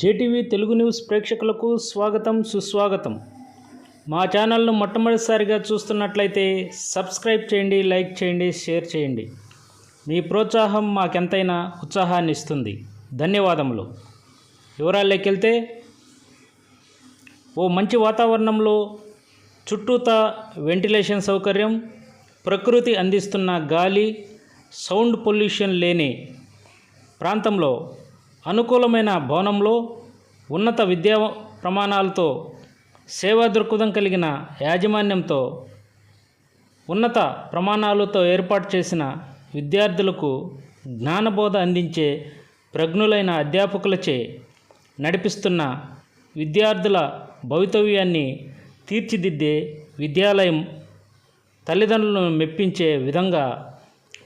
JTV Telugu news ప్రేక్షకులకు స్వాగతం సుస్వాగతం. మా ఛానల్ను మొట్టమొదటిసారిగా చూస్తున్నట్లయితే సబ్స్క్రైబ్ చేయండి లైక్ చేయండి షేర్ చేయండి. మీ ప్రోత్సాహం మాకెంతైనా ఉత్సాహాన్ని ఇస్తుంది. ధన్యవాదములు. వివరాల్లోకెళ్తే ఓ మంచి వాతావరణంలో చుట్టూతా వెంటిలేషన్ సౌకర్యం ప్రకృతి అందిస్తున్న గాలి సౌండ్ పొల్యూషన్ లేని ప్రాంతంలో అనుకూలమైన భవనంలో ఉన్నత విద్యా ప్రమాణాలతో సేవా దృక్పథం కలిగిన యాజమాన్యంతో ఉన్నత ప్రమాణాలతో ఏర్పాటు చేసిన విద్యార్థులకు జ్ఞానబోధ అందించే ప్రజ్ఞులైన అధ్యాపకులచే నడిపిస్తున్న విద్యార్థుల భవితవ్యాన్ని తీర్చిదిద్దే విద్యాలయం తల్లిదండ్రులను మెప్పించే విధంగా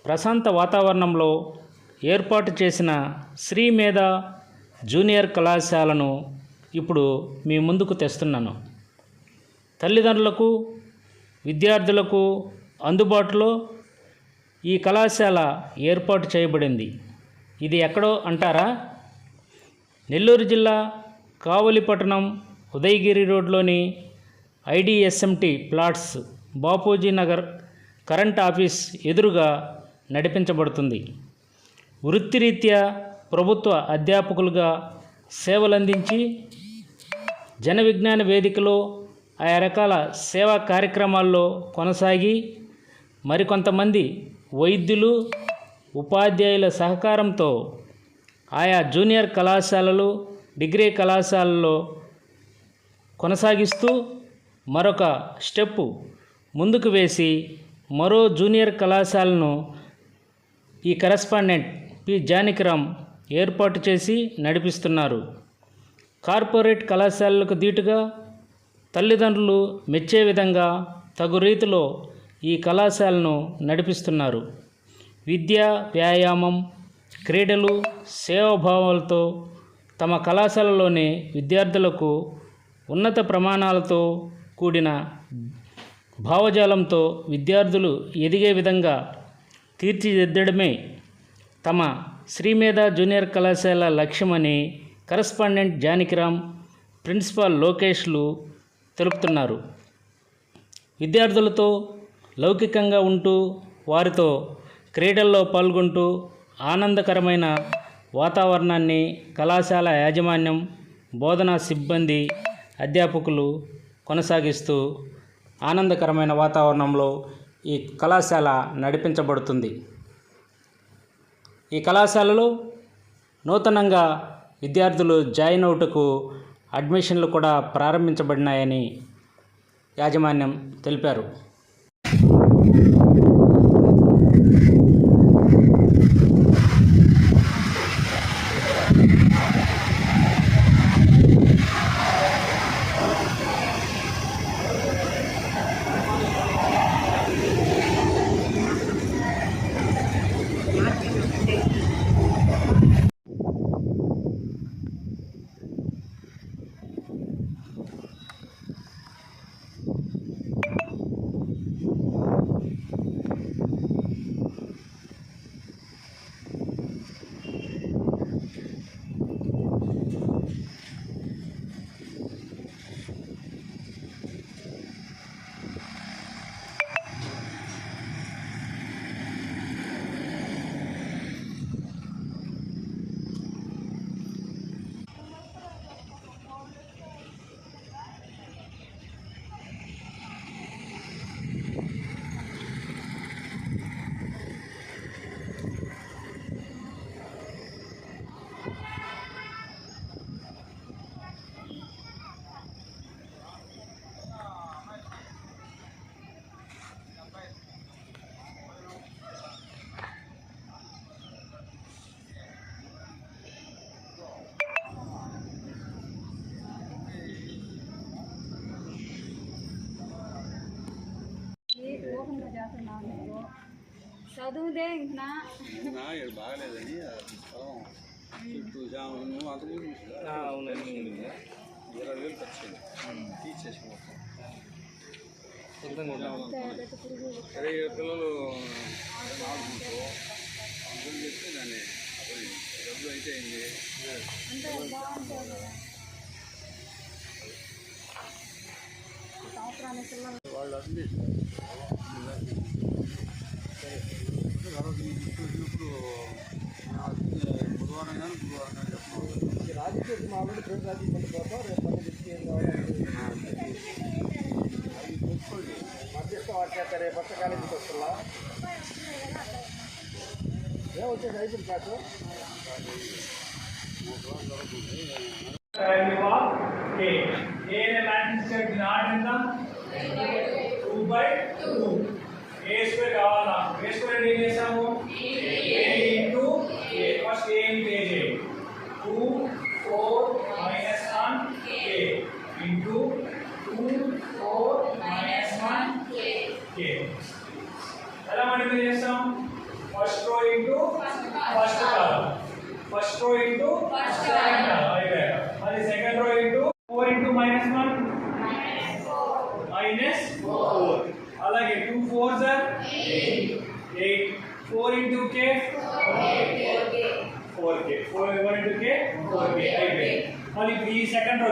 ప్రశాంత వాతావరణంలో ఏర్పాటు చేసిన శ్రీ మేధ జూనియర్ కళాశాలను ఇప్పుడు మీ ముందుకు తెస్తున్నాను. తల్లిదండ్రులకు విద్యార్థులకు అందుబాటులో ఈ కళాశాల ఏర్పాటు చేయబడింది. ఇది ఎక్కడో అంటారా? నెల్లూరు జిల్లా కావలిపట్టణం ఉదయగిరి రోడ్లోని IDSMT plots Bapuji Nagar current office ఎదురుగా నడిపించబడుతుంది. వృత్తిరీత్యా ప్రభుత్వ అధ్యాపకులుగా సేవలందించి జన విజ్ఞాన వేదికలో ఆయా రకాల సేవా కార్యక్రమాల్లో కొనసాగి మరికొంతమంది వైద్యులు ఉపాధ్యాయుల సహకారంతో ఆయా జూనియర్ కళాశాలలు డిగ్రీ కళాశాలలో కొనసాగిస్తూ మరొక స్టెప్పు ముందుకు వేసి మరో జూనియర్ కళాశాలను ఈ కరెస్పాండెంట్ పి. జానకిరామ్ ఏర్పాటు చేసి నడిపిస్తున్నారు. కార్పొరేట్ కళాశాలలకు దీటుగా తల్లిదండ్రులు మెచ్చే విధంగా తగు రీతిలో ఈ కళాశాలను నడిపిస్తున్నారు. విద్య వ్యాయామం క్రీడలు సేవాభావాలతో తమ కళాశాలలోని విద్యార్థులకు ఉన్నత ప్రమాణాలతో కూడిన భావజాలంతో విద్యార్థులు ఎదిగే విధంగా తీర్చిదిద్దడమే తమ శ్రీమేధ జూనియర్ కళాశాల లక్ష్యమని కరస్పాండెంట్ జానకిరామ్ ప్రిన్సిపాల్ లోకేష్లు తెలుపుతున్నారు. విద్యార్థులతో లౌకికంగా ఉంటూ వారితో క్రీడల్లో పాల్గొంటూ ఆనందకరమైన వాతావరణాన్ని కళాశాల యాజమాన్యం బోధనా సిబ్బంది అధ్యాపకులు కొనసాగిస్తూ ఆనందకరమైన వాతావరణంలో ఈ కళాశాల నడిపించబడుతుంది. ఈ కళాశాలలో నూతనంగా విద్యార్థులు జాయిన్ అవుటకు అడ్మిషన్లు కూడా ప్రారంభించబడినాయని యాజమాన్యం తెలిపారు. చదువుదే ఇంకా బాగలేదని చుట్టూ జామ నువ్వు అంతకు ఇరవై వేలు ఖర్చు తీసేసి మొత్తం. ఏడు పిల్లలు నాలుగు అందుకని చెప్పి దాన్ని అప్పుడు డబ్బులు అయితే అయింది. సంవత్సరానికి అన్ని తర్వాత బుధవారం కానీ గురువారం కానీ చెప్పండి రాజకీయ మామూలు ప్రేమ రాజకీయ పోతాం రేపు పని అది రేపు కాలేజీకి వస్తున్నా ఏ అయిపోయింది కాదు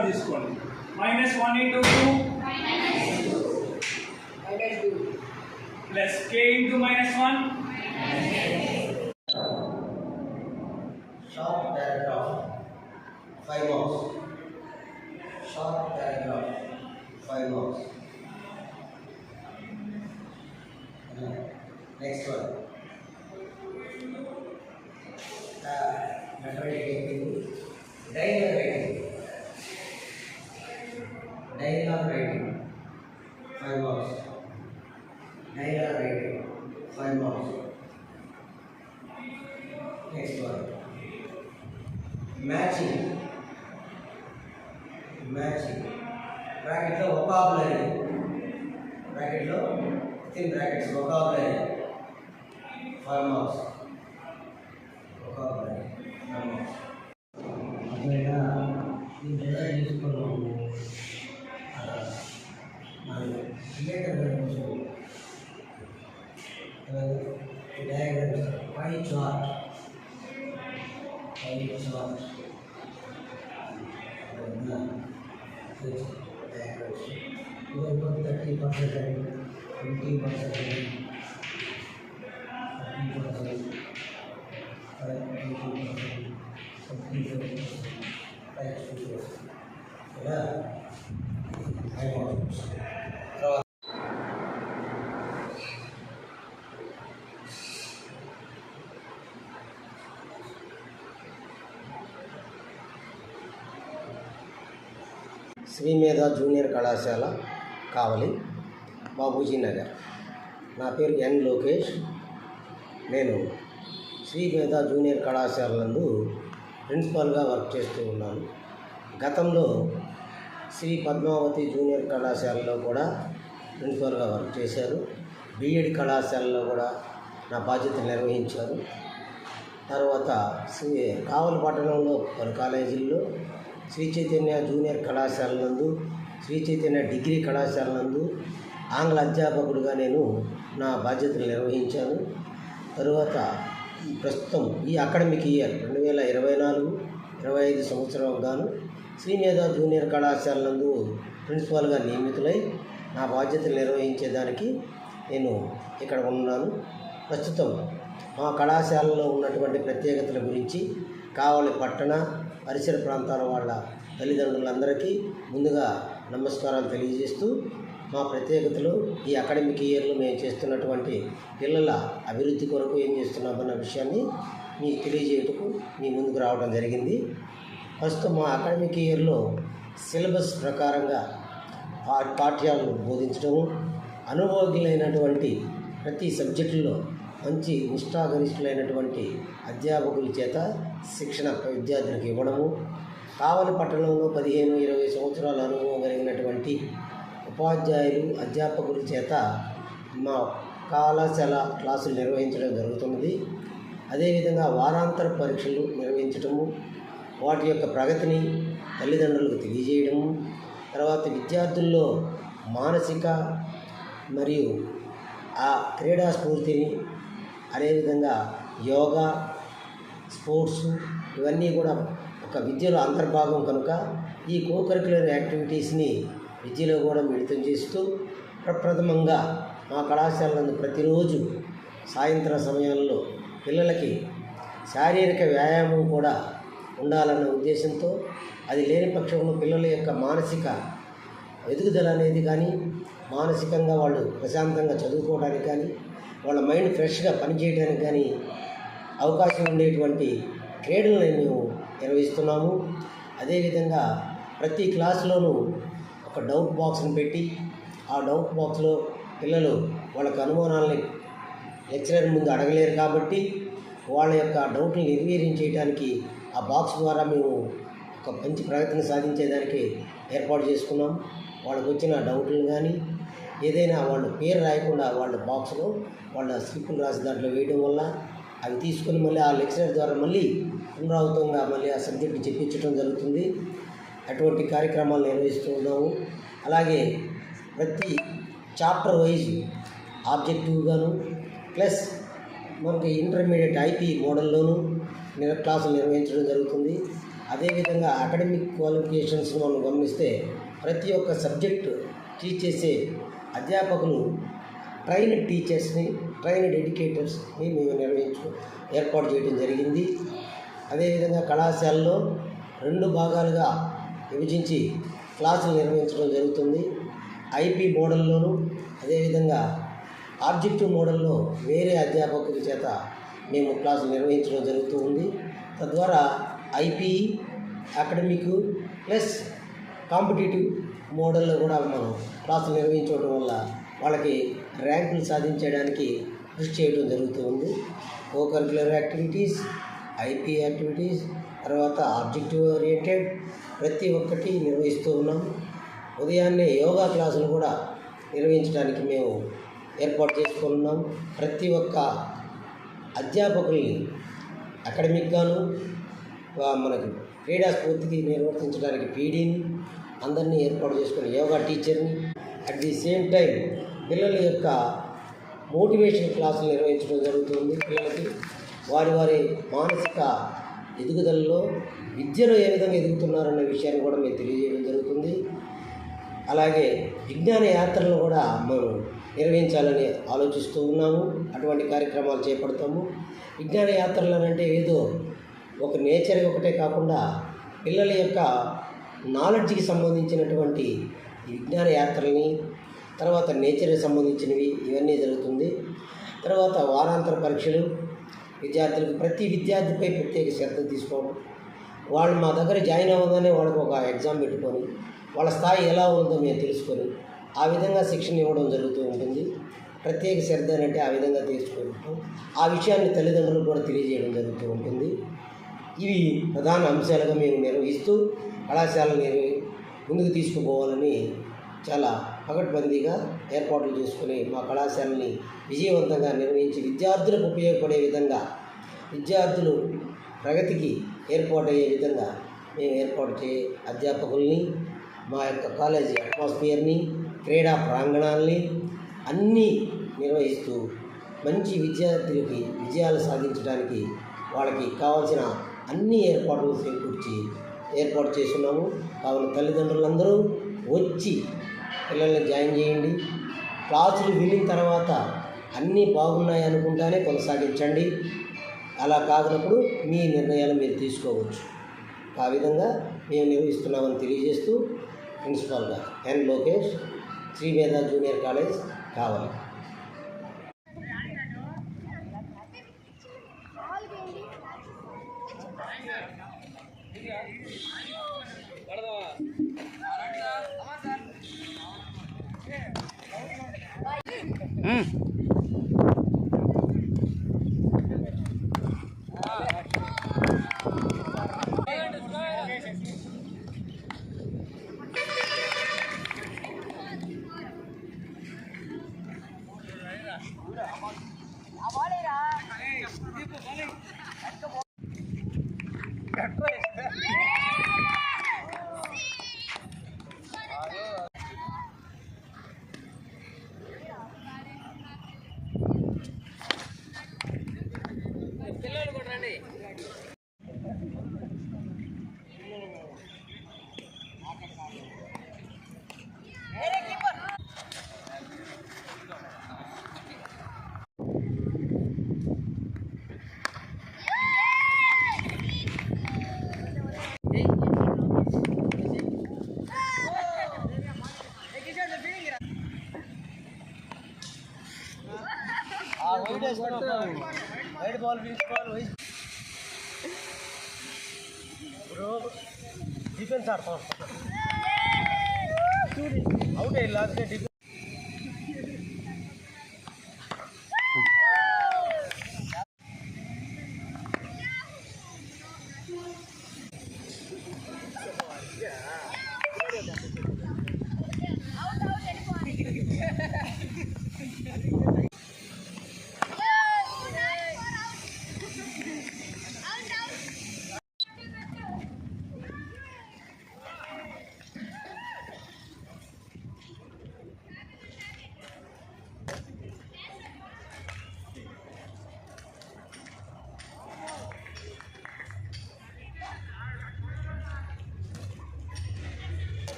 ఈ సెకండ్ రో తీసుకోండి minus one into two plus K into minus one బ్రాకెట్లో ఒకాబులరీ బ్రాకెట్లో with brackets vocabulary farm house Srimedha junior కళాశాల కావలి బాబూజీ నగర్. నా పేరు ఎన్ లోకేష్. నేను శ్రీమేధ జూనియర్ కళాశాల నందు ప్రిన్సిపాల్గా వర్క్ చేస్తూ ఉన్నాను. గతంలో శ్రీ పద్మావతి జూనియర్ కళాశాలలో కూడా ప్రిన్సిపాల్గా వర్క్ చేశారు. బీఎడ్ కళాశాలలో కూడా నా బాధ్యతలు నిర్వహించారు. తర్వాత శ్రీ కావలి పట్టణంలో పలు కాలేజీల్లో శ్రీ చైతన్య జూనియర్ కళాశాల నందు శ్రీ చైతన్య డిగ్రీ కళాశాల నందు ఆంగ్ల అధ్యాపకుడిగా నేను నా బాధ్యతలు నిర్వహించాను. తరువాత ప్రస్తుతం ఈ అకాడమిక్ ఇయర్ రెండు వేల ఇరవై నాలుగు ఇరవై ఐదు సంవత్సరం గాను శ్రీనేత జూనియర్ కళాశాల నందు ప్రిన్సిపాల్గా నియమితులై నా బాధ్యతలు నిర్వహించేదానికి నేను ఇక్కడ ఉన్నాను. ప్రస్తుతం మా కళాశాలలో ఉన్నటువంటి ప్రత్యేకతల గురించి కావలి పట్టణ పరిసర ప్రాంతాల వాళ్ళ తల్లిదండ్రులందరికీ ముందుగా నమస్కారాలు తెలియజేస్తూ మా ప్రత్యేకతలు ఈ అకాడమిక్ ఇయర్లో మేము చేస్తున్నటువంటి పిల్లల అభివృద్ధి కొరకు ఏం చేస్తున్నామన్న విషయాన్ని మీకు తెలియజేయటకు మీ ముందుకు రావడం జరిగింది. ప్రస్తుతం మా అకాడమిక్ ఇయర్లో సిలబస్ ప్రకారంగా పా పాఠ్యాలను బోధించడము అనుభవజ్ఞులైనటువంటి ప్రతి సబ్జెక్టులో మంచి నిష్ఠాగరిష్ఠులైనటువంటి అధ్యాపకుల చేత శిక్షణ విద్యార్థులకు ఇవ్వడము కావలి పట్టణంలో పదిహేను ఇరవై సంవత్సరాల అనుభవం కలిగినటువంటి ఉపాధ్యాయులు అధ్యాపకుల చేత మా కళాశాల క్లాసులు నిర్వహించడం జరుగుతున్నది. అదేవిధంగా వారాంతర పరీక్షలు నిర్వహించడము వాటి యొక్క ప్రగతిని తల్లిదండ్రులకు తెలియజేయడము తర్వాత విద్యార్థుల్లో మానసిక మరియు ఆ క్రీడా స్ఫూర్తిని అదేవిధంగా యోగా స్పోర్ట్స్ ఇవన్నీ కూడా ఒక విద్యలో అంతర్భాగం కనుక ఈ కోకరికులర్ యాక్టివిటీస్ని విద్యలో కూడా మిళితం చేస్తూ ప్రప్రథమంగా మా కళాశాలలో ప్రతిరోజు సాయంత్రం సమయంలో పిల్లలకి శారీరక వ్యాయామం కూడా ఉండాలన్న ఉద్దేశంతో అది లేని పక్షంలో పిల్లల యొక్క మానసిక ఎదుగుదల అనేది కానీ మానసికంగా వాళ్ళు ప్రశాంతంగా చదువుకోవడానికి కానీ వాళ్ళ మైండ్ ఫ్రెష్గా పనిచేయడానికి కానీ అవకాశం ఉండేటువంటి క్రీడలను మేము నిర్వహిస్తున్నాము. అదేవిధంగా ప్రతి క్లాసులోనూ ఒక డౌట్ బాక్స్ని పెట్టి ఆ డౌట్ బాక్స్లో పిల్లలు వాళ్ళకి అనుమానాలని లెక్చరర్ ముందు అడగలేరు కాబట్టి వాళ్ళ యొక్క డౌట్ని నిర్వీర్యం చేయడానికి ఆ బాక్స్ ద్వారా మేము ఒక మంచి ప్రగతిని సాధించేదానికి ఏర్పాటు చేసుకున్నాం. వాళ్ళకి వచ్చిన డౌట్లను కానీ ఏదైనా వాళ్ళు పేరు రాయకుండా వాళ్ళ బాక్స్లో వాళ్ళ స్లిప్పులు రాసి దాంట్లో వేయడం వల్ల అవి తీసుకొని మళ్ళీ ఆ లెక్చరర్ ద్వారా మళ్ళీ పునరావృతంగా మళ్ళీ ఆ సబ్జెక్టు చెప్పించడం జరుగుతుంది. అటువంటి కార్యక్రమాలు నిర్వహిస్తూ ఉన్నాము. అలాగే ప్రతి చాప్టర్ వైజ్ ఆబ్జెక్టివ్గాను ప్లస్ మనకి ఇంటర్మీడియట్ ఐపీ మోడల్లోనూ క్లాసులు నిర్వహించడం జరుగుతుంది. అదేవిధంగా అకాడమిక్ క్వాలిఫికేషన్స్ మనం గమనిస్తే ప్రతి ఒక్క సబ్జెక్ట్ టీచ్ చేసే అధ్యాపకులు ట్రైన్డ్ టీచర్స్ని ట్రైన్డ్ ఎడ్యుకేటర్స్ని మేము నిర్వహించు ఏర్పాటు చేయడం జరిగింది. అదేవిధంగా కళాశాలలో రెండు భాగాలుగా విభజించి క్లాసులు నిర్వహించడం జరుగుతుంది. ఐపీ మోడల్లోనూ అదేవిధంగా ఆబ్జెక్టివ్ మోడల్లో వేరే అధ్యాపకుల చేత మేము క్లాసులు నిర్వహించడం జరుగుతూ ఉంది. తద్వారా ఐపీ అకాడమిక్ ప్లస్ కాంపిటేటివ్ మోడల్లో కూడా మనం క్లాసులు నిర్వహించడం వల్ల వాళ్ళకి ర్యాంకులు సాధించడానికి కృషి చేయడం జరుగుతూ ఉంది. Co curricular activities IP activities తర్వాత ఆబ్జెక్టివ్ ఓరియంటెడ్ ప్రతి ఒక్కటి నిర్వహిస్తూ ఉన్నాం. ఉదయాన్నే యోగా క్లాసులు కూడా నిర్వహించడానికి మేము ఏర్పాటు చేసుకున్నాం ప్రతి ఒక్క అధ్యాపకుల్ని అకాడమిక్గాను మనకి క్రీడా స్ఫూర్తికి నిర్వర్తించడానికి పీడీని అందరినీ ఏర్పాటు చేసుకుని యోగా టీచర్ని. అట్ ది సేమ్ టైం పిల్లల యొక్క మోటివేషన్ క్లాసులు నిర్వహించడం జరుగుతుంది. పిల్లలకి వారి వారి మానసిక ఎదుగుదలలో విద్యలో ఏ విధంగా ఎదుగుతున్నారన్న విషయాన్ని కూడా మేము తెలియజేయడం జరుగుతుంది. అలాగే విజ్ఞాన యాత్రలను కూడా మనం నిర్వహించాలని ఆలోచిస్తూ ఉన్నాము. అటువంటి కార్యక్రమాలు చేపడతాము. విజ్ఞాన యాత్రలు అంటే ఏదో ఒక నేచర్ ఒకటే కాకుండా పిల్లల యొక్క నాలెడ్జ్కి సంబంధించినటువంటి విజ్ఞాన యాత్రల్ని తర్వాత నేచర్కి సంబంధించినవి ఇవన్నీ జరుగుతుంది. తర్వాత వారాంతర పరీక్షలు విద్యార్థులకు ప్రతి విద్యార్థిపై ప్రత్యేక శ్రద్ధ తీసుకోవడం. వాళ్ళు మా దగ్గర జాయిన్ అవ్వగానే వాళ్ళకి ఒక ఎగ్జామ్ పెట్టుకొని వాళ్ళ స్థాయి ఎలా ఉందో మేము తెలుసుకొని ఆ విధంగా శిక్షణ ఇవ్వడం జరుగుతూ ఉంటుంది. ప్రత్యేక శ్రద్ధ అంటే ఆ విధంగా తీసుకుంటాం ఆ విషయాన్ని తల్లిదండ్రులకు కూడా తెలియజేయడం జరుగుతూ ఉంటుంది. ఇవి ప్రధాన అంశాలుగా మేము నిర్వహిస్తూ కళాశాలని ముందుకు తీసుకుపోవాలని చాలా పకడ్బందీగా ఏర్పాట్లు చేసుకుని మా కళాశాలని విజయవంతంగా నిర్వహించి విద్యార్థులకు ఉపయోగపడే విధంగా విద్యార్థులు ప్రగతికి ఏర్పాటయ్యే విధంగా మేము ఏర్పాటు చే అధ్యాపకుల్ని మా యొక్క కాలేజీ అట్మాస్ఫియర్ని క్రీడా ప్రాంగణాల్ని అన్నీ నిర్వహిస్తూ మంచి విద్యార్థులకి విజయాలు సాధించడానికి వాళ్ళకి కావాల్సిన అన్ని ఏర్పాట్లు చేకూర్చి ఏర్పాటు చేస్తున్నాము. కావున తల్లిదండ్రులందరూ వచ్చి పిల్లల్ని జాయిన్ చేయండి. క్లాసులు వినిన తర్వాత అన్నీ బాగున్నాయి అనుకుంటానే కొనసాగించండి. అలా కాకున్నప్పుడు మీ నిర్ణయాలు మీరు తీసుకోవచ్చు. ఆ విధంగా మేము నిర్వహిస్తున్నామని తెలియజేస్తూ ప్రిన్సిపాల్గా N Lokesh Srivedha junior college Kavali. 嗯。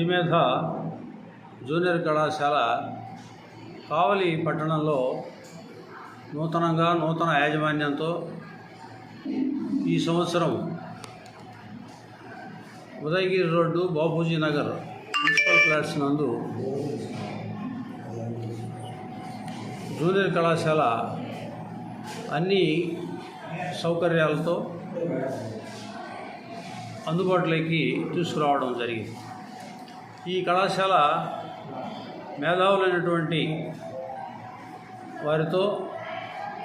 Srimedha junior కళాశాల కావలి పట్టణంలో నూతనంగా నూతన యాజమాన్యంతో ఈ సంవత్సరం Udayagiri road Bapuji Nagar municipal flats నందు జూనియర్ కళాశాల అన్ని సౌకర్యాలతో అందుబాటులోకి తీసుకురావడం జరిగింది. ఈ కళాశాల మేధావులైనటువంటి వారితో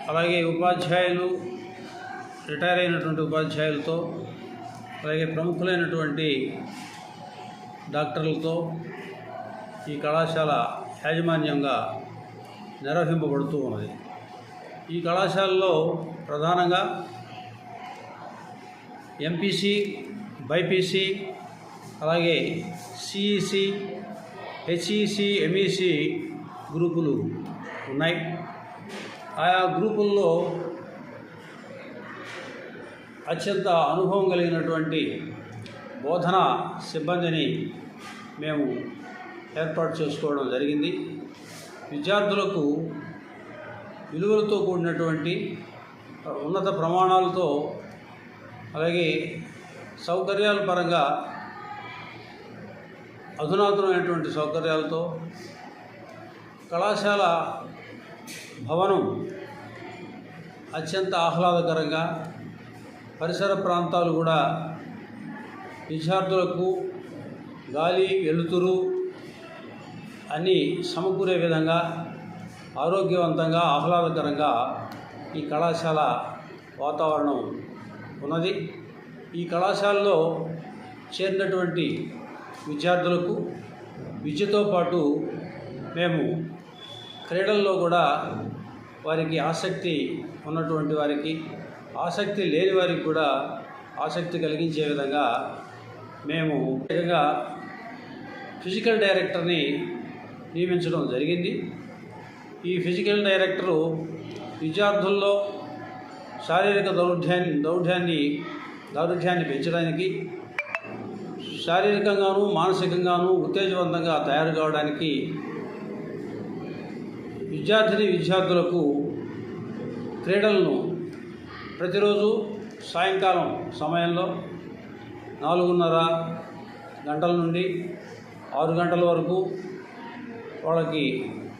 అలాగే ఉపాధ్యాయులు రిటైర్ అయినటువంటి ఉపాధ్యాయులతో అలాగే ప్రముఖులైనటువంటి డాక్టర్లతో ఈ కళాశాల యాజమాన్యంగా నిర్వహింపబడుతూ ఉన్నది. ఈ కళాశాలలో ప్రధానంగా ఎంపీసీ బైపీసీ అలాగే సిఈసి హెచ్ఈసి ఎంఈసి గ్రూపులు ఉన్నాయి. ఆయా గ్రూపుల్లో అత్యంత అనుభవం కలిగినటువంటి బోధన సిబ్బందిని మేము ఏర్పాటు చేసుకోవడం జరిగింది. విద్యార్థులకు విలువలతో కూడినటువంటి ఉన్నత ప్రమాణాలతో అలాగే సౌకర్యాల పరంగా అధునాతనమైనటువంటి సౌకర్యాలతో కళాశాల భవనం అత్యంత ఆహ్లాదకరంగా పరిసర ప్రాంతాలు కూడా విద్యార్థులకు గాలి వెలుతురు అని సమకూరే విధంగా ఆరోగ్యవంతంగా ఆహ్లాదకరంగా ఈ కళాశాల వాతావరణం ఉన్నది. ఈ కళాశాలలో చేరినటువంటి విద్యార్థులకు విద్యతో పాటు మేము క్రీడల్లో కూడా వారికి ఆసక్తి ఉన్నటువంటి వారికి ఆసక్తి లేని వారికి కూడా ఆసక్తి కలిగించే విధంగా మేము ప్రత్యేకంగా ఫిజికల్ డైరెక్టర్ని నియమించడం జరిగింది. ఈ ఫిజికల్ డైరెక్టరు విద్యార్థుల్లో శారీరక దౌర్ఢ్యాన్ని దౌర్ఢ్యాన్ని దౌర్ఢ్యాన్ని పెంచడానికి శారీరకంగాను మానసికంగాను ఉత్తేజవంతంగా తయారు కావడానికి విద్యార్థిని విద్యార్థులకు క్రీడలను ప్రతిరోజు సాయంకాలం సమయంలో నాలుగున్నర గంటల నుండి ఆరు గంటల వరకు వాళ్ళకి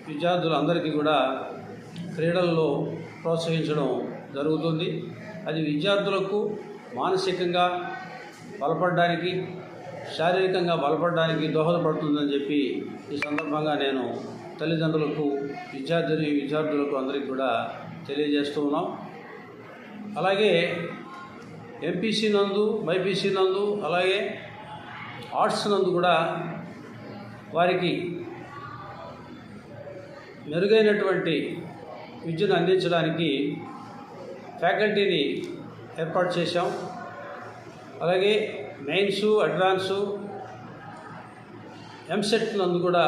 విద్యార్థులందరికీ కూడా క్రీడల్లో ప్రోత్సహించడం జరుగుతుంది. అది విద్యార్థులకు మానసికంగా బలపడడానికి శారీరకంగా బలపడడానికి దోహదపడుతుందని చెప్పి ఈ సందర్భంగా నేను తల్లిదండ్రులకు విద్యార్థులు విద్యార్థులకు అందరికీ కూడా తెలియజేస్తూ ఉన్నాం. అలాగే ఎంపీసీ నందు బైపీసీ నందు అలాగే ఆర్ట్స్ నందు కూడా వారికి మెరుగైనటువంటి విద్యను అందించడానికి ఫ్యాకల్టీని ఏర్పాటు చేశాం. అలాగే మెయిన్స్ అడ్వాన్సు ఎంసెట్ నందు కూడా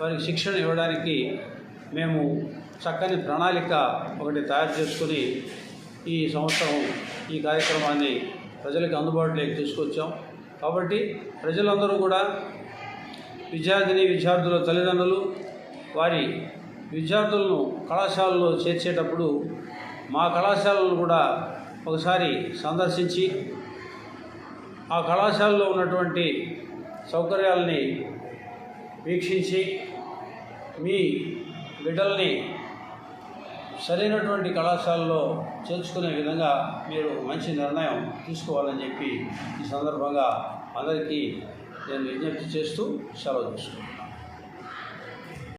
వారికి శిక్షణ ఇవ్వడానికి మేము చక్కని ప్రణాళిక ఒకటి తయారు చేసుకుని ఈ సంవత్సరం ఈ కార్యక్రమాన్ని ప్రజలకు అందుబాటులోకి తీసుకొచ్చాం. కాబట్టి ప్రజలందరూ కూడా విద్యార్థిని విద్యార్థుల తల్లిదండ్రులు వారి విద్యార్థులను కళాశాలలో చేర్చేటప్పుడు మా కళాశాలను కూడా ఒకసారి సందర్శించి ఆ కళాశాలలో ఉన్నటువంటి సౌకర్యాలని వీక్షించి మీ బిడ్డల్ని సరైనటువంటి కళాశాలలో చేర్చుకునే విధంగా మీరు మంచి నిర్ణయం తీసుకోవాలని చెప్పి ఈ సందర్భంగా అందరికీ నేను విజ్ఞప్తి చేస్తూ సెలవు తీసుకుంటాను